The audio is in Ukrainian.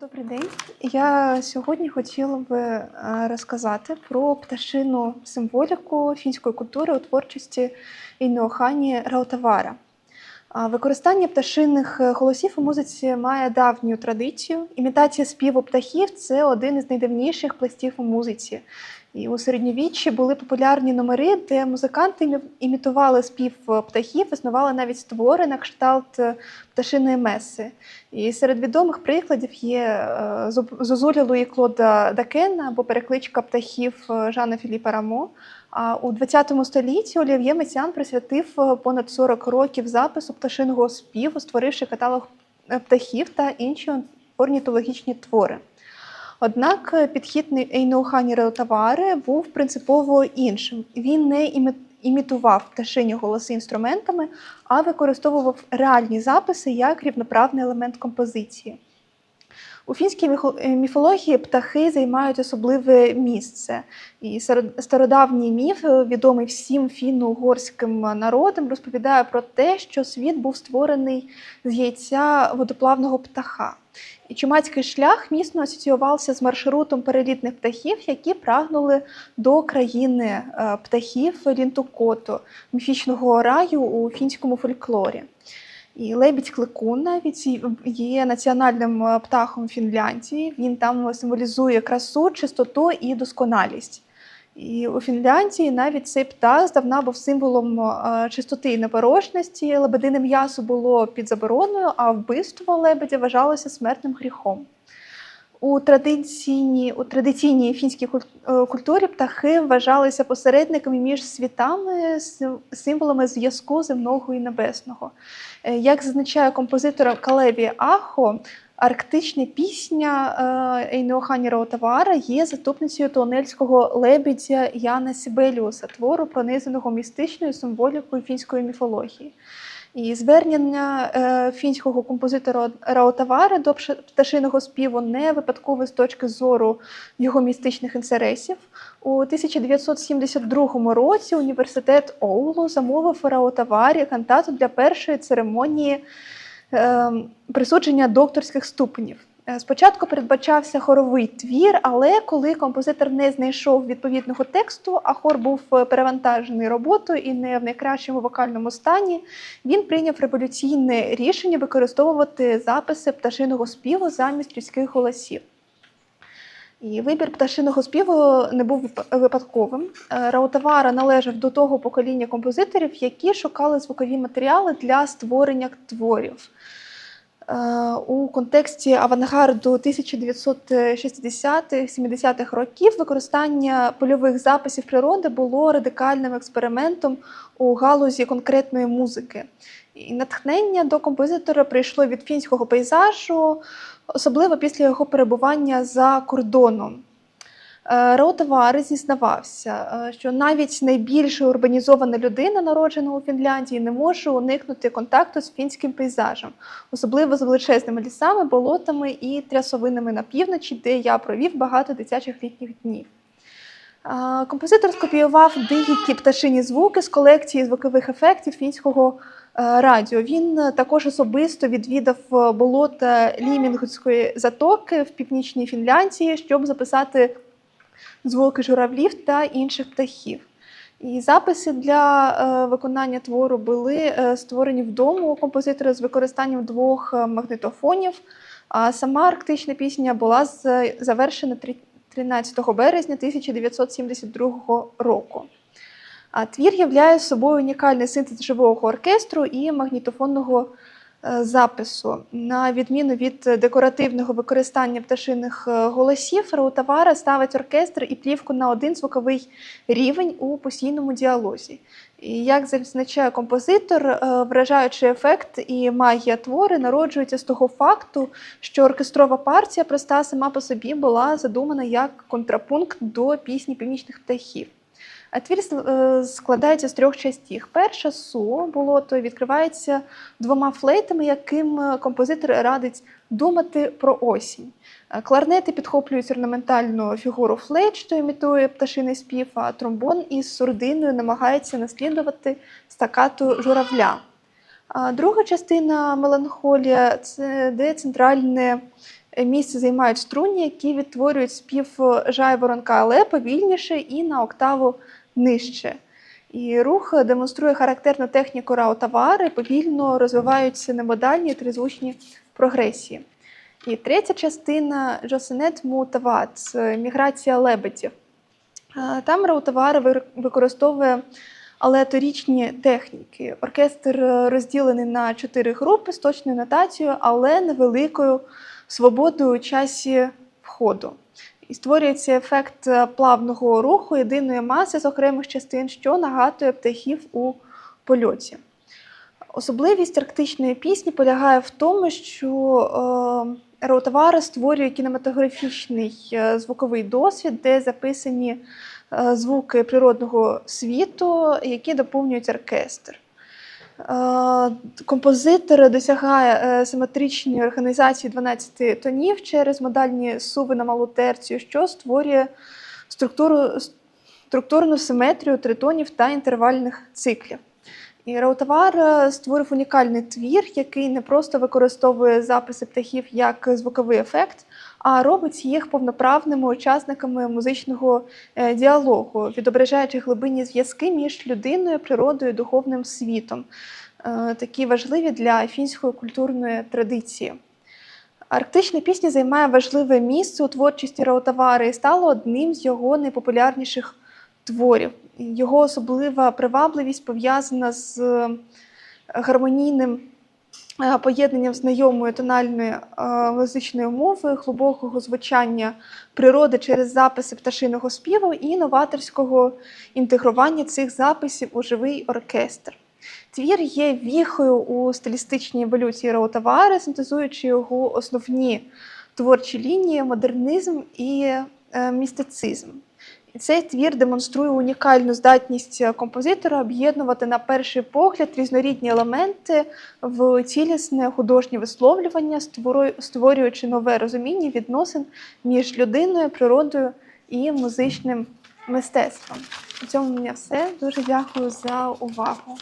Добрий день. Я сьогодні хотіла би е, розказати про пташину символіку фінської культури у творчості Інеохані Раутавара. А Використання пташиних е, голосів у музиці має давню традицію. Імітація співу птахів це один із найдавніших пластів у музиці. І у середньовіччі були популярні номери, де музиканти імі- імітували спів е, птахів, існували навіть твори на кшталт е, пташиної меси. І серед відомих прикладів є е, Зуб- Луї Клода Дакена або перекличка птахів Жана Філіпа Рамо. А у ХХ столітті Олів'є Месіан присвятив понад 40 років запису пташиного співу, створивши каталог птахів та інші орнітологічні твори. Однак е, підхід Ейноухані Реотавари був принципово іншим. Він не імітував пташині голоси інструментами, а використовував реальні записи як рівноправний елемент композиції. У фінській е, міфології птахи займають особливе місце. І стародавній міф, е, відомий всім фінно-угорським народам, розповідає про те, що світ був створений з яйця водоплавного птаха. І чумацький шлях міцно асоціювався з маршрутом перелітних птахів, які прагнули до країни е, птахів Лінтукоту, міфічного раю у фінському фольклорі. І лебідь кликун навіть є національним е, птахом Фінляндії. Він там символізує красу, чистоту і досконалість. І у Фінляндії навіть цей птах здавна був символом е, чистоти і непорожності. Лебедине м'ясо було під забороною, а вбивство лебедя вважалося смертним гріхом. У традиційній, у традиційній фінській е, культурі птахи вважалися посередниками між світами, символами зв'язку земного і небесного. Е, Як зазначає композитор Калеві Ахо, арктична пісня е, Ейнеохані Раутавара є заступницею тонельського лебедя Яна Сібеліуса, твору, пронизаного містичною символікою фінської міфології. І звернення е, фінського композитора Раотавара до пташиного співу не випадкове з точки зору його містичних інтересів. У 1972 році університет Оулу замовив Раотаварі кантату для першої церемонії е, присудження докторських ступенів. Е, Спочатку передбачався хоровий твір, але коли композитор не знайшов відповідного тексту, а хор був е, перевантажений роботою і не в найкращому вокальному стані, він прийняв революційне рішення використовувати записи пташиного співу замість людських голосів. І вибір пташиного співу не був випадковим. Е, Раутавара належав до того покоління композиторів, які шукали звукові матеріали для створення творів. Е, У контексті авангарду 1960-70-х років використання польових записів природи було радикальним експериментом у галузі конкретної музики. І натхнення до композитора прийшло від фінського пейзажу, особливо після його перебування за кордоном. Е, зізнавався, е, що навіть найбільш урбанізована людина, народжена у Фінляндії, не може уникнути контакту з фінським пейзажем, особливо з величезними лісами, болотами і трясовинами на півночі, де я провів багато дитячих літніх днів. Е, Композитор скопіював деякі пташині звуки з колекції звукових ефектів фінського радіо. Він також особисто відвідав болота Лімінгської затоки в північній Фінляндії, щоб записати звуки журавлів та інших птахів. І записи для е, виконання твору були е, створені вдома у композитора з використанням двох е, магнітофонів. А сама арктична пісня була завершена 13 березня 1972 року. А твір являє собою унікальний синтез живого оркестру і магнітофонного запису. На відміну від декоративного використання пташиних е, голосів, Раутавара ставить оркестр і плівку на один звуковий рівень у постійному діалозі. І як зазначає композитор, е, вражаючий ефект і магія твори народжуються з того факту, що оркестрова партія проста сама по собі була задумана як контрапункт до пісні північних птахів. Твір е, складається з трьох частів. Перша су болото відкривається двома флейтами, яким е, композитор радить думати про осінь. Е, Кларнети підхоплюють орнаментальну фігуру флейт, що імітує пташиний спів, а тромбон із сурдиною намагається наслідувати стакату журавля. Друга частина меланхолія це де центральне Місце займають струні, які відтворюють спів жайворонка, але повільніше і на октаву нижче. І рух демонструє характерну техніку раутавари, повільно розвиваються немодальні тризвучні прогресії. І третя частина Жосенет Мутават міграція лебедів. Там раутавара вир- використовує алеаторічні техніки. Оркестр розділений на чотири групи з точною нотацією, але невеликою свободою у часі входу. І створюється ефект е, плавного руху єдиної маси з окремих частин, що нагадує птахів у польоті. Особливість арктичної пісні полягає в тому, що е, Раутавара створює кінематографічний е, звуковий досвід, де записані звуки природного світу, які доповнюють оркестр. Е, Композитор досягає е, симетричної організації 12 тонів через модальні суви на малу терцію, що створює структуру, структурну симетрію тритонів та інтервальних циклів. І Раутавар е, створив унікальний твір, який не просто використовує записи птахів як звуковий ефект, а робить їх повноправними учасниками музичного е, діалогу, відображаючи глибинні зв'язки між людиною, природою духовним світом, е, такі важливі для фінської культурної традиції. Арктична пісня займає важливе місце у творчості Раутавари і стала одним з його найпопулярніших творів. Його особлива привабливість пов'язана з е, гармонійним поєднанням знайомої тональної е, музичної мови, глибокого звучання природи через записи пташиного співу і новаторського інтегрування цих записів у живий оркестр. Твір є віхою у стилістичній еволюції Раутавари, синтезуючи його основні творчі лінії, модернізм і е, містицизм. Цей твір демонструє унікальну здатність композитора об'єднувати на перший погляд різнорідні елементи в цілісне художнє висловлювання, створю- створюючи нове розуміння відносин між людиною, природою і музичним мистецтвом. У цьому мене все. Дуже дякую за увагу.